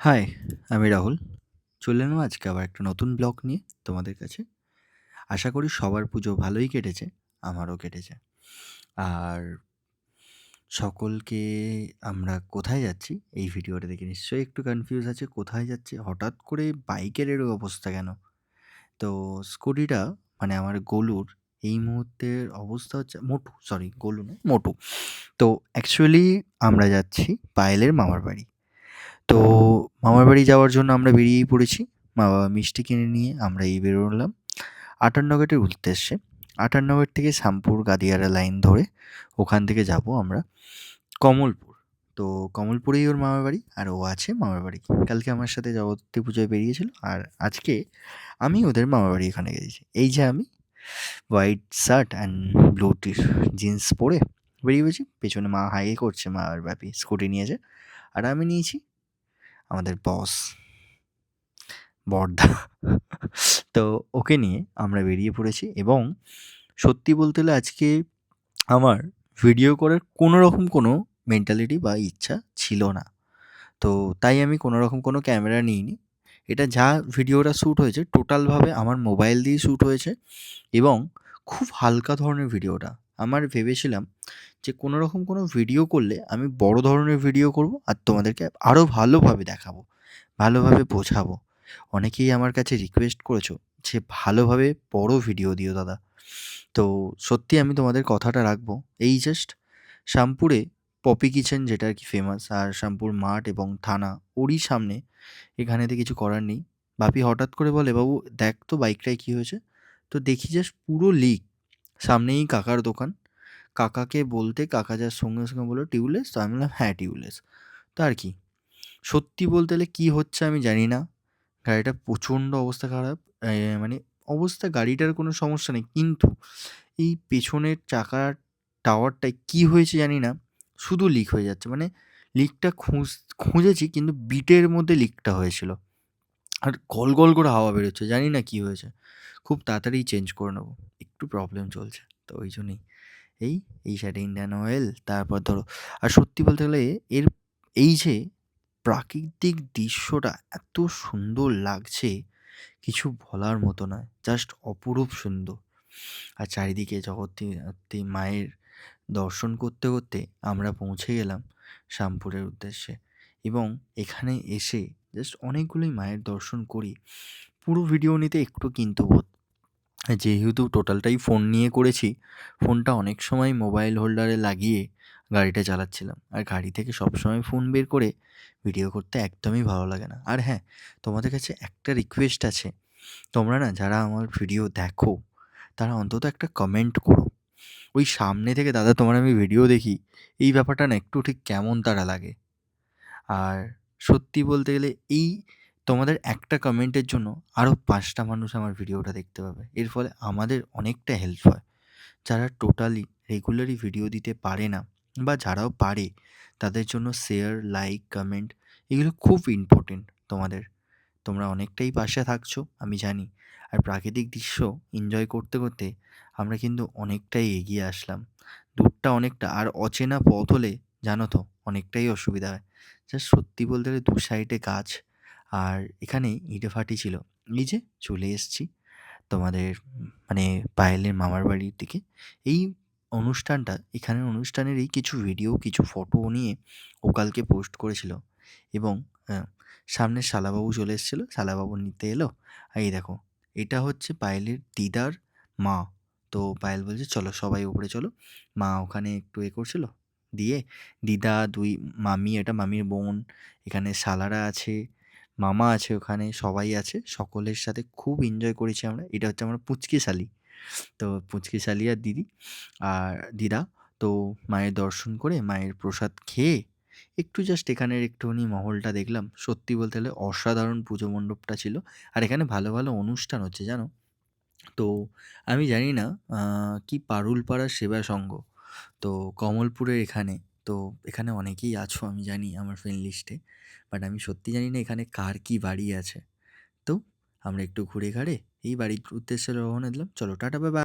High, আমি রাহুল। চলে এলাম আজকে আবার একটা নতুন ব্লগ নিয়ে তোমাদের কাছে। আশা করি সবার পুজো ভালোই কেটেছে, আমারও কেটেছে। আর সকলকে আমরা কোথায় যাচ্ছি এই ভিডিওটা দেখে নিশ্চয়ই একটু কনফিউজ আছে কোথায় যাচ্ছি হঠাৎ করে বাইকের এর অবস্থা কেন? তো স্কুটিটা মানে আমার গোলুর এই মুহূর্তের অবস্থা হচ্ছে মোটু সরি গোলু নয় মোটু। তো অ্যাকচুয়ালি আমরা যাচ্ছি পায়েলের মামার বাড়ি। তো মামার বাড়ি যাওয়ার জন্য আমরা বেরিয়েই পড়েছি। মা বাবা মিষ্টি কিনে নিয়ে আমরা এই বেরোলাম। আটান্ন গেটের উদ্দেশ্যে আটান্ন গেট থেকে শ্যামপুর গাদিয়ারা লাইন ধরে ওখান থেকে যাব আমরা কমলপুর। তো কমলপুরেই ওর মামার বাড়ি আর ও আছে মামার বাড়ি। কালকে আমার সাথে জগত্তী পুজোয় বেরিয়েছিল আর আজকে আমি ওদের মামার বাড়ি এখানে গেছি। এই যে আমি হোয়াইট শার্ট অ্যান্ড ব্লু টি জিন্স পরে বেরিয়ে পেছনে মা হাই করছে মা আর ব্যাপী স্কুটি নিয়েছে আর আমি নিয়েছি আমাদের বস বর্দা। তো ওকে নিয়ে আমরা বেরিয়ে পড়েছি এবং সত্যি বলতে হলে আজকে আমার ভিডিও করার কোনো রকম কোনো মেন্টালিটি বা ইচ্ছা ছিল না। তো তাই আমি কোনো রকম কোনো ক্যামেরা নিইনি। এটা যা ভিডিওটা শ্যুট হয়েছে টোটালভাবে আমার মোবাইল দিয়ে শ্যুট হয়েছে এবং খুব হালকা ধরনের ভিডিওটা আমার ভেবেছিলাম যে কোনো রকম কোনো ভিডিও করলে আমি বড় ধরনের ভিডিও করব আর তোমাদেরকে আরও ভালোভাবে দেখাবো, ভালোভাবে বোঝাবো। অনেকেই আমার কাছে রিকোয়েস্ট করেছ যে ভালোভাবে বড় ভিডিও দিও দাদা। তো সত্যি আমি তোমাদের কথাটা রাখব। এই জাস্ট শ্যামপুরে পপি কিচেন যেটা আর কি ফেমাস আর শ্যামপুর মাঠ এবং থানা, ওরই সামনে এখানেতে কিছু করার নেই। বাপি হঠাৎ করে বলে, বাবু দেখ তো বাইকটায় কী হয়েছে? তো দেখি জাস্ট পুরো লিক সামনেই কাকার দোকান। কাকাকে বলতে কাকা যার সঙ্গে সঙ্গে বলল, টিউবলেস? তো আমি বললাম হ্যাঁ টিউবলেস। তো আর কি। সত্যি বলতে গেলে কী হচ্ছে আমি জানি না। গাড়িটা প্রচণ্ড অবস্থা খারাপ। মানে অবস্থা, গাড়িটার কোনো সমস্যা নেই। কিন্তু এই পেছনের চাকার টাওয়ারটায় কী হয়েছে জানি না। শুধু লিক হয়ে যাচ্ছে। মানে লিকটা খুঁজ, খুঁজেছি, কিন্তু বিটের মধ্যে লিকটা হয়েছিল। আর গল গল করে হাওয়া বেরোচ্ছে, জানি না কী হয়েছে। খুব তাড়াতাড়ি চেঞ্জ করে নেব, একটু প্রবলেম চলছে, তো ওই জন্যই। এই এই সাইডে ইন্ডিয়ান অয়েল তারপর ধরো, আর সত্যি বলতে গেলে এর, এই যে প্রাকৃতিক দৃশ্যটা এত সুন্দর লাগছে, কিছু বলার মতো নয় জাস্ট অপরূপ সুন্দর। আর চারিদিকে জগত্রী মায়ের দর্শন করতে করতে আমরা পৌঁছে গেলাম শ্যামপুরের উদ্দেশ্যে। এবং এখানে এসে জাস্ট অনেকগুলোই মায়ের দর্শন করি। পুরো ভিডিও নিতে একটু কিন্তু বোধ। যেহেতু টোটালটাই ফোন নিয়ে করেছি ফোনটা অনেক সময় মোবাইল হোল্ডারে লাগিয়ে গাড়িটা চালাচ্ছিলাম। আর গাড়ি থেকে সবসময় ফোন বের করে ভিডিও করতে একদমই ভালো লাগে না। আর হ্যাঁ তোমাদের কাছে একটা রিকোয়েস্ট আছে। তোমরা না যারা আমার ভিডিও দেখো, তারা অন্তত একটা কমেন্ট করো। ওই সামনে থেকে, দাদা, তোমার আমি ভিডিও দেখি। এই ব্যাপারটা না একটু ঠিক কেমন তারা লাগে। আর সত্যি বলতে গেলে এই তোমাদের একটা কমেন্টের জন্য আরও পাঁচটা মানুষ আমার ভিডিওটা দেখতে পাবে। এর ফলে আমাদের অনেকটা হেল্প হয়। যারা টোটালি রেগুলারই ভিডিও দিতে পারে না বা যারাও পারে, তাদের জন্য শেয়ার লাইক কমেন্ট এগুলো খুব ইম্পর্টেন্ট তোমাদের। তোমরা অনেকটাই পাশে থাকছো, আমি জানি। আর প্রাকৃতিক দৃশ্য এনজয় করতে করতে আমরা কিন্তু অনেকটাই এগিয়ে আসলাম। দূরটা অনেকটা, আর অচেনা পথ হলে জানো তো অনেকটাই অসুবিধা হয়। জাস্ট সত্যি বলতে গেলে দু সাইডে গাছ। আর এখানে ইটে ফাটি ছিল। এই যে চলে এসছি তোমাদের মানে পায়েলের মামার বাড়ির দিকে। এই অনুষ্ঠানটা, এখানের অনুষ্ঠানেরই কিছু ভিডিও কিছু ফটো নিয়ে ও কালকে পোস্ট করেছিল। এবং সামনে শালাবাবু চলে এসেছিল। শালাবাবু নিতে এলো। আর এই দেখো, এটা হচ্ছে পায়েলের দিদার মা। তো পায়েল বলছে, চলো সবাই উপরে চলো। মা ওখানে একটু এ করছিল। দিয়ে, দিদা দুই মামি এটা মামির বোন, এখানে শালারা আছে, মামা আছে ওখানে, সবাই আছে, সকলের সাথে খুব এনজয় করেছি আমরা, এটা হচ্ছে আমার পুচকি শালি। তো পুচকি শালি আর দিদি, আর দিদা, তো মায়ের দর্শন করে, মায়ের প্রসাদ খেয়ে, একটু জাস্ট এখানের একটুখানি মহলটা দেখলাম। সত্যি বলতে গেলে অসাধারণ পুজো মণ্ডপটা ছিল, আর এখানে ভালো ভালো অনুষ্ঠান হচ্ছে, জানো? তো আমি জানি না কি পারুলপাড়া সেবা সংঘ তো কমলপুরের এখানে, তো এখানে অনেকেই আছো আমি জানি আমার ফ্রেন্ড লিস্টে বাট আমি সত্যি জানি না এখানে কার কী বাড়ি আছে। তো আমরা একটু ঘুরে ঘাড়ে এই বাড়ির উদ্দেশ্যে রওনা দিলাম। চলো, টাটা বাই